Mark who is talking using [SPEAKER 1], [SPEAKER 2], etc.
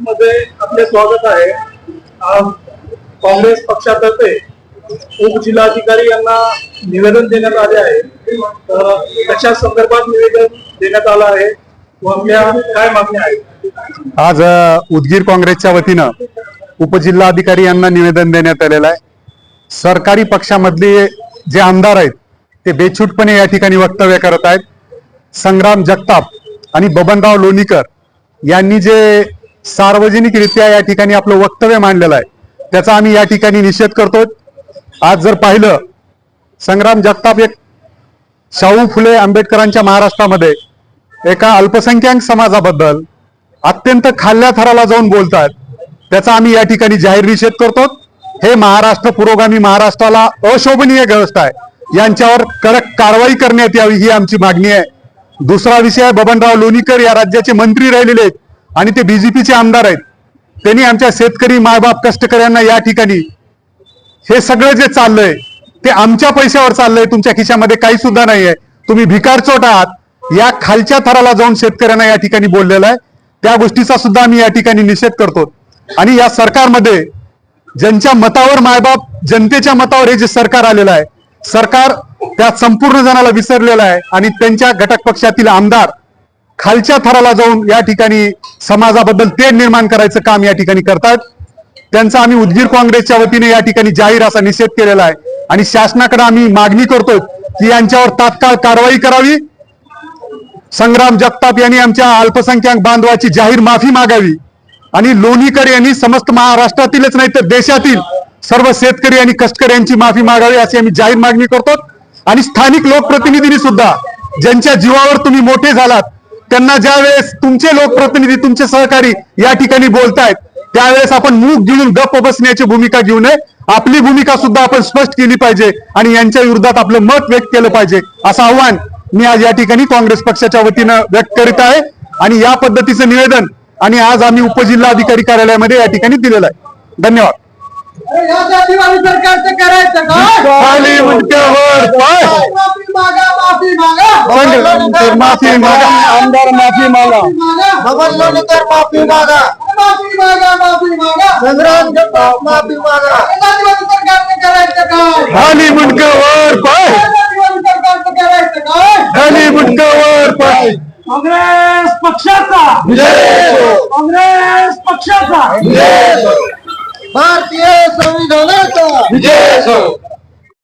[SPEAKER 1] मध्ये आपले स्वागत आहे. काँग्रेस पक्षातर्फे उपजिल्हाधिकारी यांना निवेदन देण्यात आले आहे. कशा संदर्भात निवेदन देण्यात आलं आहे? काय मागण्या आहेत?
[SPEAKER 2] आज उदगीर काँग्रेसच्या वतीनं उपजिल्हाधिकारी यांना निवेदन देण्यात आलेलं आहे. सरकारी पक्षामधले जे आमदार आहेत ते बेछूटपणे या ठिकाणी वक्तव्य करत आहेत. संग्राम जगताप आणि बबनराव लोणीकर यांनी जे सार्वजनिकरित्या या ठिकाणी आपलं वक्तव्य मांडलेलं आहे त्याचा आम्ही या ठिकाणी निषेध करतो आज जर पाहिलं संग्राम जगताप एक शाहू फुले आंबेडकरांच्या महाराष्ट्रामध्ये एका अल्पसंख्याक समाजाबद्दल अत्यंत खाल्ल्या थराला जाऊन बोलतात त्याचा आम्ही या ठिकाणी जाहीर निषेध करतो हे महाराष्ट्र पुरोगामी महाराष्ट्राला अशोभनीय ग्रस्त आहे. यांच्यावर कडक कारवाई करण्यात यावी ही आमची मागणी आहे. दुसरा विषय आहे बबनराव लोणीकर या राज्याचे मंत्री राहिलेले आहेत आणि ते बीजेपीचे आमदार आहेत. त्यांनी आमच्या शेतकरी मायबाप कष्टकऱ्यांना या ठिकाणी हे सगळं जे चाललंय ते आमच्या पैशावर चाललंय तुमच्या खिशामध्ये काही सुद्धा नाहीये. तुम्ही भिकारचोट आहात. या खालच्या थराला जाऊन शेतकऱ्यांना या ठिकाणी बोललेलं आहे. त्या गोष्टीचा सुद्धा आम्ही या ठिकाणी निषेध करतो. आणि या सरकारमध्ये ज्यांच्या मतावर मायबाप जनतेच्या मतावर हे जे सरकार आलेलं आहे सरकार त्या संपूर्ण जणाला विसरलेलं आहे आणि त्यांच्या घटक पक्षातील आमदार खालच्या थराला जाऊन या ठिकाणी समाजाबद्दल ते निर्माण करायचं काम या ठिकाणी करतात. त्यांचा आम्ही उदगीर काँग्रेसच्या वतीने या ठिकाणी जाहीर असा निषेध केलेला आहे. आणि शासनाकडे आम्ही मागणी करतोय की यांच्यावर तात्काळ कारवाई करावी. संग्राम जगताप यांनी आमच्या अल्पसंख्याक बांधवाची जाहीर माफी मागावी. आणि लोणीकर यांनी समस्त महाराष्ट्रातीलच नाही तर देशातील सर्व शेतकरी आणि कष्टकऱ्यांची माफी मागावी अशी आम्ही जाहीर मागणी करतो आणि स्थानिक लोकप्रतिनिधींनी सुद्धा ज्यांच्या जीवावर तुम्ही मोठे झालात त्यांना ज्या वेळेस तुमचे लोकप्रतिनिधी तुमचे सहकारी या ठिकाणी बोलतायत त्यावेळेस आपण मूग गिळून गप्प बसण्याची भूमिका घेऊ नये. आपली भूमिका सुद्धा आपण स्पष्ट केली पाहिजे आणि यांच्या विरोधात आपलं मत व्यक्त केलं पाहिजे असं आव्हान मी आज या ठिकाणी काँग्रेस पक्षाच्या वतीनं व्यक्त करीत आहे. आणि या पद्धतीचं निवेदन आणि आज आम्ही उपजिल्हाधिकारी कार्यालयामध्ये या ठिकाणी दिलेलं आहे. धन्यवाद.
[SPEAKER 3] सरकारचं करायचं
[SPEAKER 2] खाली मुंडक्यावर पाय.
[SPEAKER 3] माफी मागा माफी मागा
[SPEAKER 2] संघ- माफी मागा आमदार माफी मागा.
[SPEAKER 3] बबन लोणीकर माफी मागा. माफी मागा माफी मागा. संग्राम जगताप माफी मागा. सरकारचं करायचं काय
[SPEAKER 2] खाली मुंडक्यावर पाय
[SPEAKER 3] सरकारचं करायचं काय
[SPEAKER 2] खाली मुंडक्यावर पाय
[SPEAKER 1] काँग्रेस पक्षाचा. काँग्रेस पक्षाचा.
[SPEAKER 3] भारतीय संविधानाचा. विजय असो.